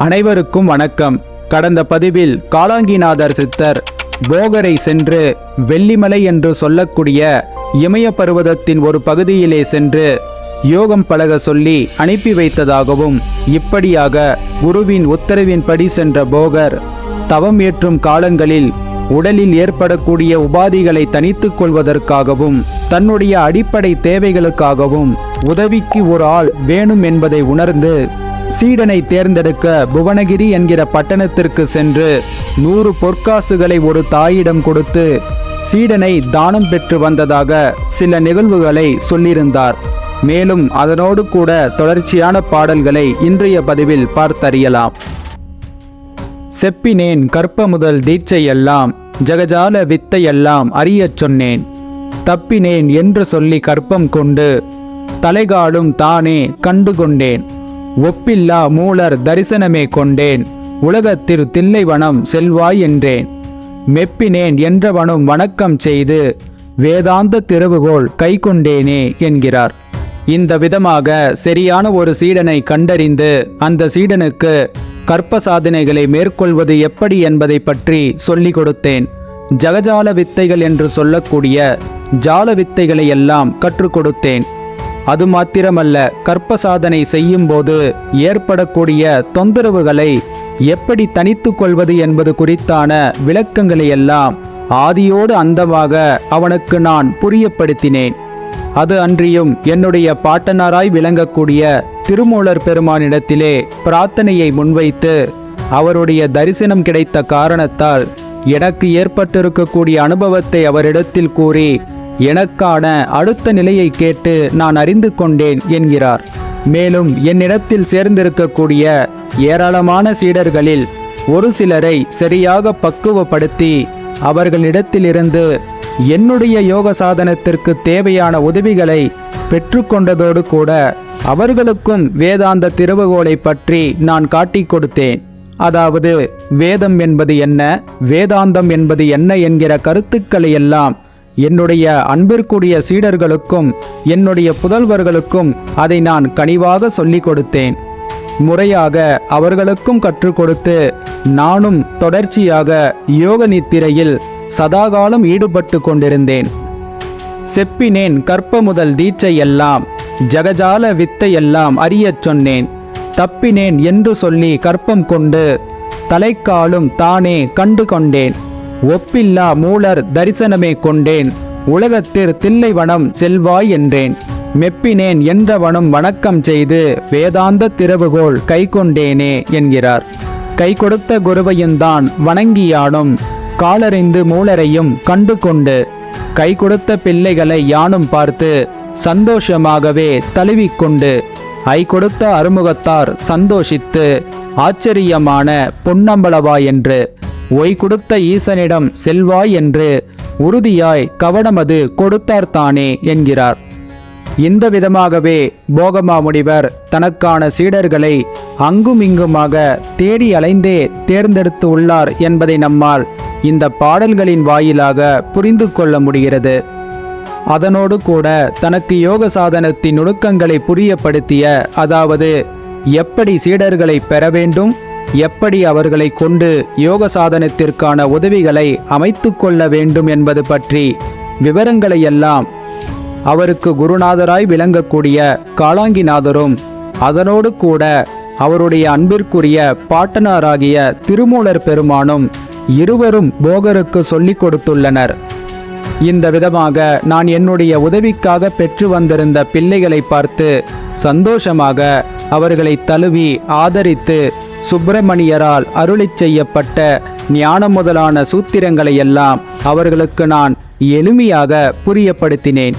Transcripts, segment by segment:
அனைவருக்கும் வணக்கம். கடந்த பதிவில் காலாங்கிநாதர் சித்தர் போகரை சென்று வெள்ளிமலை என்று சொல்லக்கூடிய இமய பருவதத்தின் ஒரு பகுதியிலே சென்று யோகம் பழக சொல்லி அனுப்பி வைத்ததாகவும் இப்படியாக குருவின் உத்தரவின்படி சென்ற போகர் தவம் ஏற்றும் காலங்களில் உடலில் ஏற்படக்கூடிய உபாதிகளை தனித்துக் கொள்வதற்காகவும் தன்னுடைய அடிப்படை தேவைகளுக்காகவும் உதவிக்கு ஒரு ஆள் வேணும் என்பதை உணர்ந்து சீடனை தேர்ந்தெடுக்க புவனகிரி என்கிற பட்டணத்திற்கு சென்று நூறு பொற்காசுகளை ஒரு தாயிடம் கொடுத்து சீடனை தானம் பெற்று வந்ததாக சில நிகழ்வுகளை சொல்லியிருந்தார். மேலும் அதனோடு கூட தொடர்ச்சியான பாடல்களை இன்றைய பதிவில் பார்த்தறியலாம். செப்பினேன் கற்ப முதல் தீட்சையெல்லாம் ஜகஜால வித்தையெல்லாம் அறியச் சொன்னேன். தப்பினேன் என்று சொல்லி கற்பம் கொண்டு தலைகாலும் தானே கண்டு கொண்டேன். ஒப்பில்லா மூலர் தரிசனமே கொண்டேன். உலகத்திற் தில்லைவனம் செல்வாய் என்றேன். மெப்பினேன் என்றவனும் வணக்கம் செய்து வேதாந்த திருவுகோள் கை கொண்டேனே என்கிறார். இந்த விதமாக சரியான ஒரு சீடனை கண்டறிந்து அந்த சீடனுக்கு கற்ப சாதனைகளை மேற்கொள்வது எப்படி என்பதை பற்றி சொல்லிக் கொடுத்தேன். ஜகஜால வித்தைகள் என்று சொல்லக்கூடிய ஜால வித்தைகளை எல்லாம் கற்றுக் கொடுத்தேன். அது மாத்திரமல்ல கற்ப சாதனை செய்யும்போது ஏற்படக்கூடிய தொந்தரவுகளை எப்படி தனித்து கொள்வது என்பது குறித்தான விளக்கங்களை எல்லாம் ஆதியோடு அந்தமாக அவனுக்கு நான் புரியப்படுத்தினேன். அது அன்றியும் என்னுடைய பாட்டனாராய் விளங்கக்கூடிய திருமூலர் பெருமானிடத்திலே பிரார்த்தனையை முன்வைத்து அவருடைய தரிசனம் கிடைத்த காரணத்தால் எனக்கு ஏற்பட்டிருக்கக்கூடிய அனுபவத்தை அவரிடத்தில் கூறி எனக்கான அடுத்த நிலையை கேட்டு நான் அறிந்து கொண்டேன் என்கிறார். மேலும் என்னிடத்தில் சேர்ந்திருக்கக்கூடிய ஏராளமான சீடர்களில் ஒரு சிலரை சரியாக பக்குவப்படுத்தி அவர்களிடத்திலிருந்து என்னுடைய யோக சாதனத்திற்கு தேவையான உதவிகளை பெற்றுக்கொண்டதோடு கூட அவர்களுக்கும் வேதாந்த திருவுகோலை பற்றி நான் காட்டிக் கொடுத்தேன். அதாவது வேதம் என்பது என்ன வேதாந்தம் என்பது என்ன என்கிற கருத்துக்களை எல்லாம் என்னுடைய அன்பிற்குரிய சீடர்களுக்கும் என்னுடைய புதல்வர்களுக்கும் அதை நான் கனிவாக சொல்லிக் கொடுத்தேன். முறையாக அவர்களுக்கும் கற்றுக் கொடுத்து நானும் தொடர்ச்சியாக யோக நித்திரையில் சதாகாலம் ஈடுபட்டு கொண்டிருந்தேன். செப்பினேன் கற்ப முதல் தீட்சை எல்லாம் ஜகஜால வித்தை எல்லாம் அறியச் சொன்னேன். தப்பினேன் என்று சொல்லி கற்பம் கொண்டு தலைக்காலும் தானே கண்டு கொண்டேன். ஒப்பில்லா மூலர் தரிசனமே கொண்டேன். உலகத்திற் தில்லைவனம் செல்வாய் என்றேன். மெப்பினேன் என்றவனும் வணக்கம் செய்து வேதாந்த திறவுகோள் கை கொண்டேனே என்கிறார். கை கொடுத்த குருவையுந்தான் வணங்கியானும் காலறிந்து மூலரையும் கண்டு கொண்டு கை கொடுத்த பிள்ளைகளை யானும் பார்த்து சந்தோஷமாகவே தழுவிக்கொண்டு ஐ கொடுத்த அறுமுகத்தார் சந்தோஷித்து ஆச்சரியமான பொன்னம்பளவா என்று ஒய் கொடுத்த ஈசனிடம் செல்வாய் என்று உறுதியாய் கவனமது கொடுத்தார்தானே என்கிறார். இந்த விதமாகவே போகமா முனிவர் தனக்கான சீடர்களை அங்குமிங்குமாக தேடி அலைந்தே தேர்ந்தெடுத்து உள்ளார் என்பதை நம்மால் இந்த பாடல்களின் வாயிலாக புரிந்து கொள்ள முடிகிறது. அதனோடு கூட தனக்கு யோக சாதனத்தின் நுணுக்கங்களை புரியப்படுத்திய அதாவது எப்படி சீடர்களை பெற வேண்டும் எப்படி அவர்களை கொண்டு யோக சாதனத்திற்கான உதவிகளை அமைத்து கொள்ள வேண்டும் என்பது பற்றி விவரங்களையெல்லாம் அவருக்கு குருநாதராய் விளங்கக்கூடிய காளாங்கிநாதரும் அதனோடு கூட அவருடைய அன்பிற்குரிய பாட்டனாராகிய திருமூலர் பெருமானும் இருவரும் போகருக்கு சொல்லிக் கொடுத்துள்ளனர். இந்த விதமாக நான் என்னுடைய உதவிக்காக பெற்று வந்திருந்த பிள்ளைகளை பார்த்து சந்தோஷமாக அவர்களை தழுவி ஆதரித்து சுப்பிரமணியரால் அருளிச் செய்யப்பட்ட ஞானம் முதலான சூத்திரங்களை எல்லாம் அவர்களுக்கு நான் எளிமையாக புரியப்படுத்தினேன்.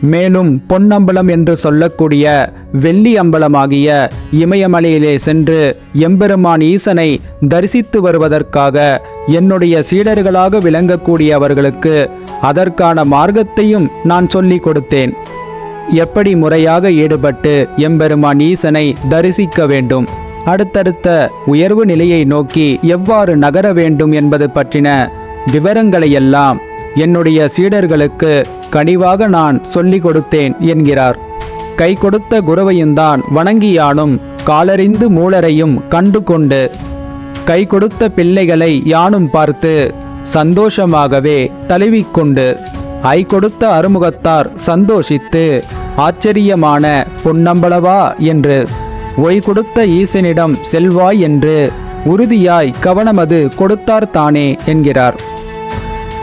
மேலும் பொன்னம்பலம் என்று சொல்லக்கூடிய வெள்ளி அம்பலமாகிய இமயமலையிலே சென்று எம்பெருமான் ஈசனை தரிசித்து வருவதற்காக என்னுடைய சீடர்களாக விளங்கக்கூடிய அவர்களுக்கு அதற்கான மார்க்கத்தையும் நான் சொல்லிக் கொடுத்தேன். எப்படி முறையாக ஈடுபட்டு எம்பெருமான் ஈசனை தரிசிக்க வேண்டும்? அடுத்தடுத்த உயர்வு நிலையை நோக்கி எவ்வாறு நகர வேண்டும் என்பது பற்றின விவரங்களையெல்லாம் என்னுடைய சீடர்களுக்கு கனிவாக நான் சொல்லிக் கொடுத்தேன் என்கிறார். கை கொடுத்த குருவையும்தான் வணங்கியானும் காலறிந்து மூலரையும் கண்டு கொண்டு கை கொடுத்த பிள்ளைகளை யானும் பார்த்து சந்தோஷமாகவே தழுவிக்கொண்டு ஐ கொடுத்த அறுமுகத்தார் சந்தோஷித்து ஆச்சரியமான பொன்னம்பளவா என்று ஒய் கொடுத்த ஈசனிடம் செல்வாய் என்று. உறுதியாய் கவனமது கொடுத்தார் தானே என்கிறார்.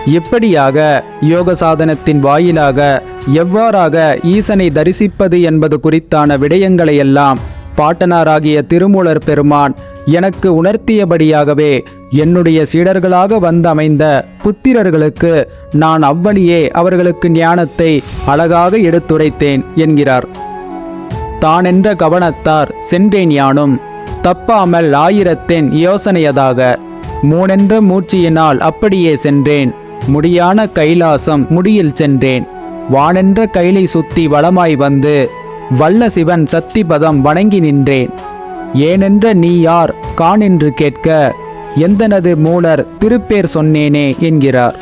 இப்படியாக யோக சாதனத்தின் வாயிலாக எவ்வாறாக ஈசனை தரிசிப்பது என்பது குறித்தான விடயங்களையெல்லாம் பாட்டனாராகிய திருமூலர் பெருமான் எனக்கு உணர்த்தியபடியாகவே என்னுடைய சீடர்களாக வந்தமைந்த புத்திரர்களுக்கு நான் அவ்வழியே அவர்களுக்கு ஞானத்தை அழகாக எடுத்துரைத்தேன் என்கிறார். தானென்ற கவனத்தார் சென்றேன் யானும். தப்பாமல் ஆயிரத்தென் யோசனையதாக. மூனென்ற மூச்சியினால் அப்படியே சென்றேன். முடியான கைலாசம் முடியில் சென்றேன். வானென்ற கைலை சுத்தி வளமாய் வந்து வல்ல சிவன் சத்திபதம் வணங்கி நின்றேன். ஏனென்ற நீ யார் கான் என்று கேட்க எந்தனது மூலர் திருப்பேர் சொன்னேனே என்கிறார்.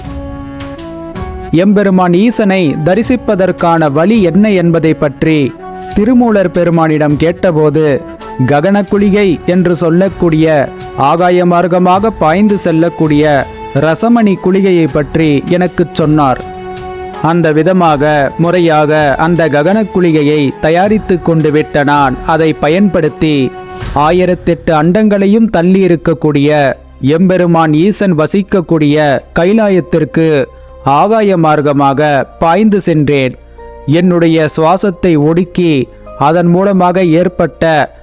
எம்பெருமான் ஈசனை தரிசிப்பதற்கான வழி என்ன என்பதை பற்றி திருமூலர் பெருமானிடம் கேட்டபோது ககனக்குளிகை என்று சொல்லக்கூடிய ஆகாய மார்க்கமாக பாய்ந்து செல்லக்கூடிய ரசமணி குளிகையை பற்றி எனக்குச் சொன்னார். அந்த விதமாக முறையாக அந்த ககனக்குளிகையை தயாரித்து கொண்டு விட்ட நான் அதை பயன்படுத்தி ஆயிரத்தெட்டு அண்டங்களையும் தள்ளி இருக்கக்கூடிய எம்பெருமான் ஈசன் வசிக்கக்கூடிய கைலாயத்திற்கு ஆகாய மார்க்கமாக பாய்ந்து சென்றேன். என்னுடைய சுவாசத்தை ஒடுக்கி அதன் மூலமாக ஏற்பட்ட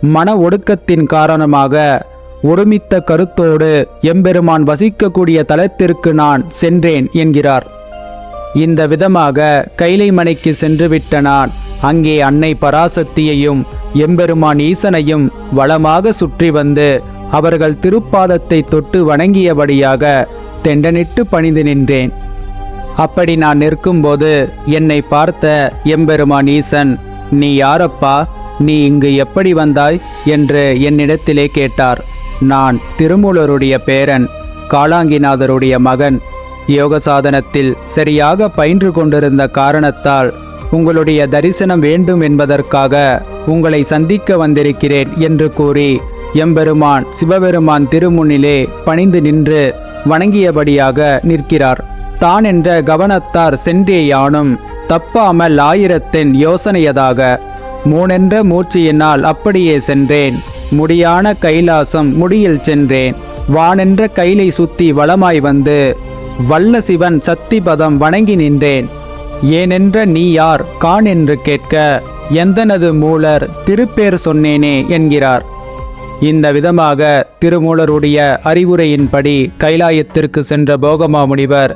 மன ஒடுக்கத்தின் காரணமாக ஒருமித்த கருத்தோடு எம்பெருமான் வசிக்கக்கூடிய தலத்திற்கு நான் சென்றேன் என்கிறார். இந்த விதமாக கைலைமனைக்கு சென்றுவிட்ட நான் அங்கே அன்னை பராசக்தியையும் எம்பெருமான் ஈசனையும் வளமாக சுற்றி வந்து அவர்கள் திருப்பாதத்தை தொட்டு வணங்கியபடியாக தெண்டனிட்டு பணிந்து நின்றேன். அப்படி நான் நிற்கும்போது என்னை பார்த்த எம்பெருமான் ஈசன் நீ யாரப்பா? நீ இங்கு எப்படி வந்தாய்? என்று என்னிடத்திலே கேட்டார். நான் திருமூலருடைய பேரன் காளாங்கிநாதருடைய மகன். யோக சாதனத்தில் சரியாக பயின்று கொண்டிருந்த காரணத்தால் உங்களுடைய தரிசனம் வேண்டும் என்பதற்காக உங்களை சந்திக்க வந்திருக்கிறேன் என்று கூறி எம்பெருமான் சிவபெருமான் திருமுன்னிலே பணிந்து நின்று வணங்கியபடியாக நிற்கிறார். தான் என்ற கவனத்தார் சென்றே யானும் தப்பாமல் ஆயிரத்தின் யோசனையதாக மூனென்ற மூச்சியினால் அப்படியே சென்றேன். முடியான கைலாசம் முடியில் சென்றேன். வானென்ற கைலை சுத்தி வளமாய் வந்து வல்ல சிவன் சத்திபதம் வணங்கி நின்றேன். ஏனென்ற நீ யார்? கான் என்று கேட்க எந்தனது மூலர் திருப்பேர் சொன்னேனே என்கிறார். இந்த விதமாக திருமூலருடைய அறிவுரையின்படி கைலாயத்திற்கு சென்ற போகமா முனிவர்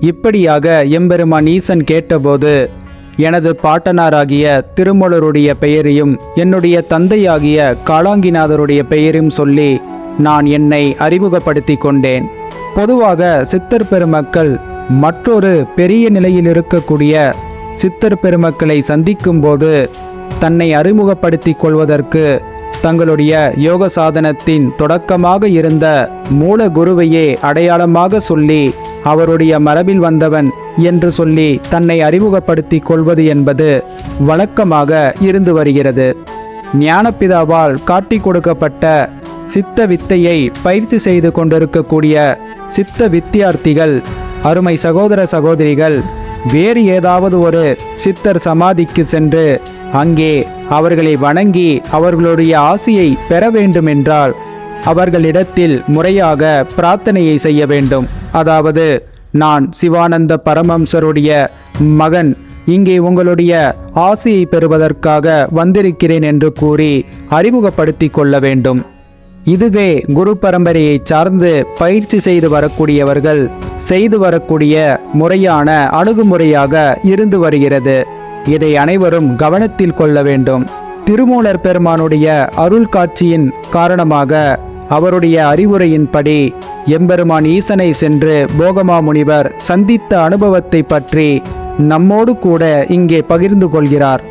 இப்படியாக எம்பெருமான் ஈசன் கேட்டபோது எனது பாட்டனாராகிய திருமலருடைய பெயரையும் என்னுடைய தந்தையாகிய காளாங்கிநாதருடைய பெயரையும் சொல்லி நான் என்னை அறிமுகப்படுத்தி கொண்டேன். பொதுவாக சித்தர் பெருமக்கள் மற்றொரு பெரிய நிலையில் இருக்கக்கூடிய சித்தர் பெருமக்களை சந்திக்கும்போது தன்னை அறிமுகப்படுத்தி கொள்வதற்கு தங்களுடைய யோக சாதனத்தின் தொடக்கமாக இருந்த மூல குருவையே அடையாளமாக சொல்லி அவருடைய மரபில் வந்தவன் என்று சொல்லி தன்னை அறிமுகப்படுத்திக் கொள்வது என்பது வழக்கமாக இருந்து வருகிறது. ஞானப்பிதாவால் காட்டிக் கொடுக்கப்பட்ட சித்த வித்தையை பயிற்சி செய்து கொண்டிருக்கக்கூடிய சித்த வித்தியார்த்திகள் அருமை சகோதர சகோதரிகள் வேறு ஏதாவது ஒரு சித்தர் சமாதிக்கு சென்று அங்கே அவர்களை வணங்கி அவர்களுடைய ஆசையை பெற வேண்டுமென்றால் அவர்களிடத்தில் முறையாக பிரார்த்தனையை செய்ய வேண்டும். அதாவது நான் சிவானந்த பரமம்சருடைய மகன் இங்கே உங்களுடைய ஆசையை பெறுவதற்காக வந்திருக்கிறேன் என்று கூறி அறிமுகப்படுத்திக் கொள்ள வேண்டும். இதுவே குரு பரம்பரையை சார்ந்து பயிற்சி செய்து வரக்கூடியவர்கள் செய்து வரக்கூடிய முறையான அணுகுமுறையாக இருந்து வருகிறது. இதை அனைவரும் கவனத்தில் கொள்ள வேண்டும். திருமூலர் பெருமானுடைய அருள் காட்சியின் காரணமாக அவருடைய அறிவுரையின்படி எம்பெருமான் ஈசனை சென்று போகமா முனிவர் சந்தித்த அனுபவத்தை பற்றி நம்மோடு கூட இங்கே பகிர்ந்து கொள்கிறார்.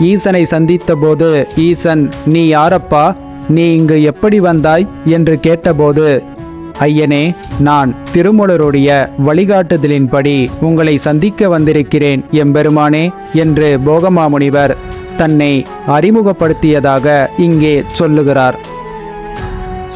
ஈசனை சந்தித்தபோது ஈசன் நீ யாரப்பா? நீ இங்கு எப்படி வந்தாய்? என்று கேட்டபோது ஐயனே நான் திருமூலருடைய வழிகாட்டுதலின்படி உங்களை சந்திக்க வந்திருக்கிறேன் எம்பெருமானே என்று போகமாமுனிவர் தன்னை அறிமுகப்படுத்தியதாக இங்கே சொல்லுகிறார்.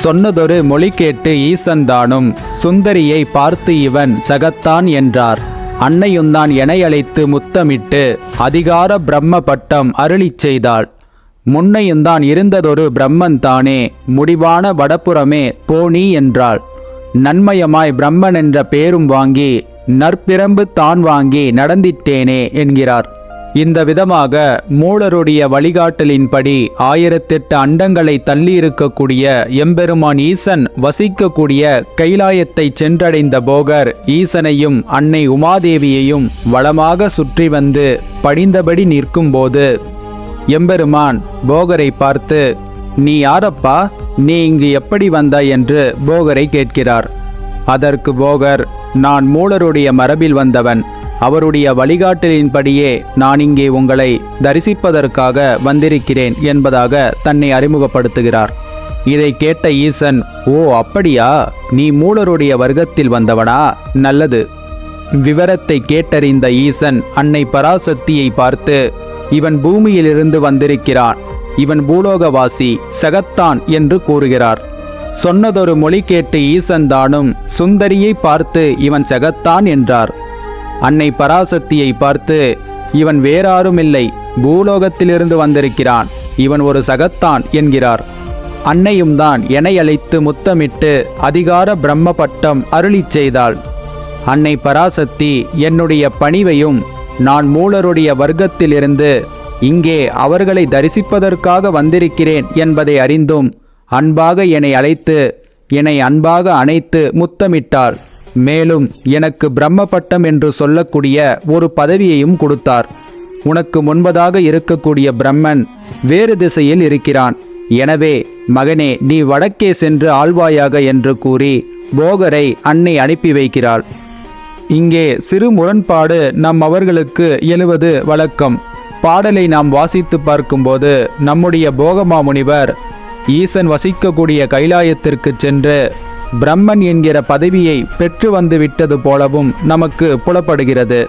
சொன்னதொரு மொழி கேட்டு ஈசன்தானும் சுந்தரியை பார்த்து இவன் சகத்தான் என்றார். அன்னையுந்தான் எனை அழைத்து முத்தமிட்டு அதிகார பிரம்ம பட்டம் அருளிச் செய்தாள். முன்னையுந்தான் இருந்ததொரு பிரம்மன் தானே முடிவான வடப்புறமே போனி என்றாள். நன்மயமாய் பிரம்மன் என்ற பேரும் வாங்கி நற்பிரம்பு தான் வாங்கி நடந்திட்டேனே என்கிறார். இந்த விதமாக மூலருடைய வழிகாட்டலின்படி ஆயிரத்தெட்டு அண்டங்களை தள்ளியிருக்கக்கூடிய எம்பெருமான் ஈசன் வசிக்கக்கூடிய கைலாயத்தை சென்றடைந்த போகர் ஈசனையும் அன்னை உமாதேவியையும் வளமாக சுற்றி வந்து படிந்தபடி நிற்கும்போது எம்பெருமான் போகரை பார்த்து நீ யாரப்பா? நீ இங்கு எப்படி வந்தாய் என்று போகரை கேட்கிறார். அதற்கு போகர் நான் மூலருடைய மரபில் வந்தவன். அவருடைய வழிகாட்டலின்படியே நான் இங்கே உங்களை தரிசிப்பதற்காக வந்திருக்கிறேன் என்பதாக தன்னை அறிமுகப்படுத்துகிறார். இதை கேட்ட ஈசன் ஓ அப்படியா? நீ மூலருடைய வர்க்கத்தில் வந்தவனா? நல்லது. விவரத்தை கேட்டறிந்த ஈசன் அன்னை பராசக்தியை பார்த்து இவன் பூமியிலிருந்து வந்திருக்கிறான். இவன் பூலோகவாசி சகத்தான் என்று கூறுகிறார். சொன்னதொரு மொழி கேட்டு ஈசன் தானும் சுந்தரியை பார்த்து இவன் சகத்தான் என்றார். அன்னை பராசக்தியை பார்த்து இவன் வேறாருமில்லை பூலோகத்திலிருந்து வந்திருக்கிறான். இவன் ஒரு சகத்தான் என்கிறார். அன்னையும் தான் எனை அழைத்து முத்தமிட்டு அதிகார பிரம்ம பட்டம் அருளிச் செய்தாள். அன்னை பராசக்தி என்னுடைய பணிவையும் நான் மூலருடைய வர்க்கத்திலிருந்து இங்கே அவர்களை தரிசிப்பதற்காக வந்திருக்கிறேன் என்பதை அறிந்தும் அன்பாக என்னை அழைத்து என்னை அன்பாக அணைத்து முத்தமிட்டாள் மேலும் எனக்கு பிரம்ம பட்டம் என்று சொல்லக்கூடிய ஒரு பதவியையும் கொடுத்தார். உனக்கு முன்பதாக இருக்கக்கூடிய பிரம்மன் வேறு திசையில் இருக்கிறான். எனவே மகனே நீ வடக்கே சென்று ஆழ்வாயாக என்று கூறி போகரை அன்னை அனுப்பி வைக்கிறாள். இங்கே சிறு முரண்பாடு நம் அவர்களுக்கு எழுவது வழக்கம். பாடலை நாம் வாசித்து பார்க்கும்போது நம்முடைய போகமா முனிவர் ஈசன் வசிக்கக்கூடிய கைலாயத்திற்கு சென்று பிரம்மன் என்கிற பதவியை பெற்று வந்துவிட்டது போலவும் நமக்கு புலப்படுகிறது.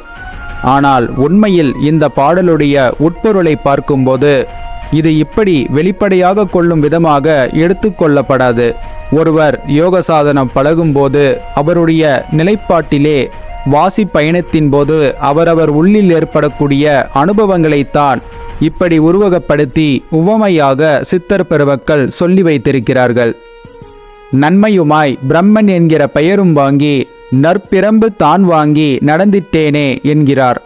ஆனால் உண்மையில் இந்த பாடலுடைய உட்பொருளை பார்க்கும்போது இது இப்படி வெளிப்படையாக கொள்ளும் விதமாக எடுத்துக்கொள்ளப்படாது ஒருவர் யோக சாதனம் பழகும்போது அவருடைய நிலைப்பாட்டிலே வாசி பயணத்தின் போது அவரவர் உள்ளில் ஏற்படக்கூடிய அனுபவங்களைத்தான் இப்படி உருவகப்படுத்தி உவமையாக சித்தர் பெருமக்கள் சொல்லி வைத்திருக்கிறார்கள். நன்மையுமாய் பிரம்மன் என்கிற பெயரும் வாங்கி நற்பிரம்பு தான் வாங்கி நடந்திட்டேனே என்கிறார்.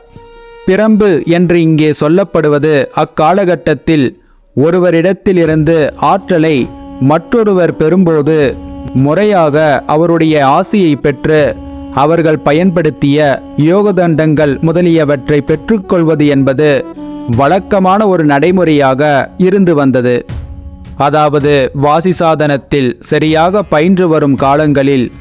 பிரம்பு என்று இங்கே சொல்லப்படுவது அக்காலகட்டத்தில் ஒருவரிடத்திலிருந்து ஆற்றலை மற்றொருவர் பெறும்போது முறையாக அவருடைய ஆசியை பெற்று அவர்கள் பயன்படுத்திய யோகதண்டங்கள் முதலியவற்றை பெற்றுக்கொள்வது என்பது வழக்கமான ஒரு நடைமுறையாக இருந்து வந்தது. அதாவது வாசி சாதனத்தில் சரியாக பயின்று வரும் காலங்களில்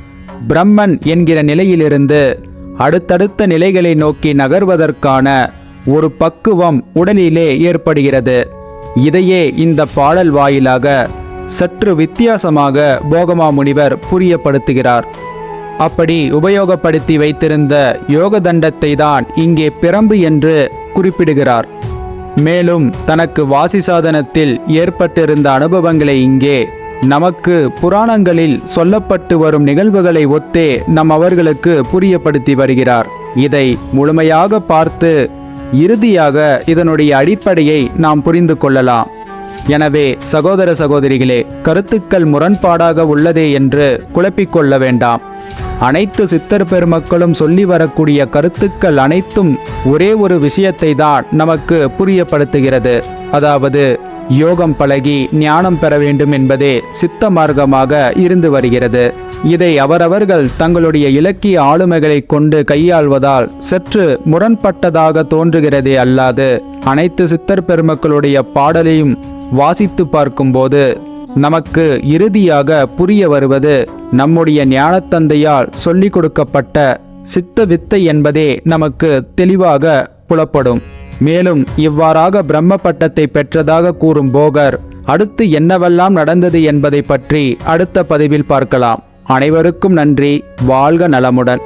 பிரம்மன் என்கிற நிலையிலிருந்து அடுத்தடுத்த நிலைகளை நோக்கி நகர்வதற்கான ஒரு பக்குவம் உடலிலே ஏற்படுகிறது. இதையே இந்த பாடல் வாயிலாக சற்று வித்தியாசமாக போகமா முனிவர் புரியப்படுத்துகிறார். அப்படி உபயோகப்படுத்தி வைத்திருந்த யோக தண்டத்தை தான் இங்கே பிரம்பு என்று குறிப்பிடுகிறார். மேலும் தனக்கு வாசி சாதனத்தில் ஏற்பட்டிருந்த அனுபவங்களை இங்கே நமக்கு புராணங்களில் சொல்லப்பட்டு வரும் நிகழ்வுகளை ஒத்தே நம் அவர்களுக்கு புரியப்படுத்தி வருகிறார். இதை முழுமையாக பார்த்து இறுதியாக இதனுடைய அடிப்படையை நாம் புரிந்து கொள்ளலாம். எனவே சகோதர சகோதரிகளே கருத்துக்கள் முரண்பாடாக உள்ளதே என்று குழப்பிக்கொள்ள வேண்டாம். அனைத்து சித்தர் பெருமக்களும் சொல்லி வரக்கூடிய கருத்துக்கள் அனைத்தும் ஒரே ஒரு விஷயத்தை தான் நமக்கு புரியப்படுத்துகிறது. அதாவது யோகம் பழகி ஞானம் பெற வேண்டும் என்பதே சித்த மார்க்கமாக இருந்து வருகிறது. இதை அவரவர்கள் தங்களுடைய இலக்கிய ஆளுமைகளை கொண்டு கையாள்வதால் சற்று முரண்பட்டதாக தோன்றுகிறதே அல்லாது அனைத்து சித்தர் பெருமக்களுடைய பாடலையும் வாசித்து பார்க்கும்போது நமக்கு இறுதியாக புரிய வருவது நம்முடைய ஞானத்தந்தையால் சொல்லிக் கொடுக்கப்பட்ட சித்த வித்தை என்பதே நமக்கு தெளிவாக புலப்படும். மேலும் இவ்வாறாக பிரம்ம பட்டத்தை பெற்றதாக கூறும் போகர் அடுத்து என்னவெல்லாம் நடந்தது என்பதை பற்றி அடுத்த பதிவில் பார்க்கலாம். அனைவருக்கும் நன்றி. வாழ்க நலமுடன்.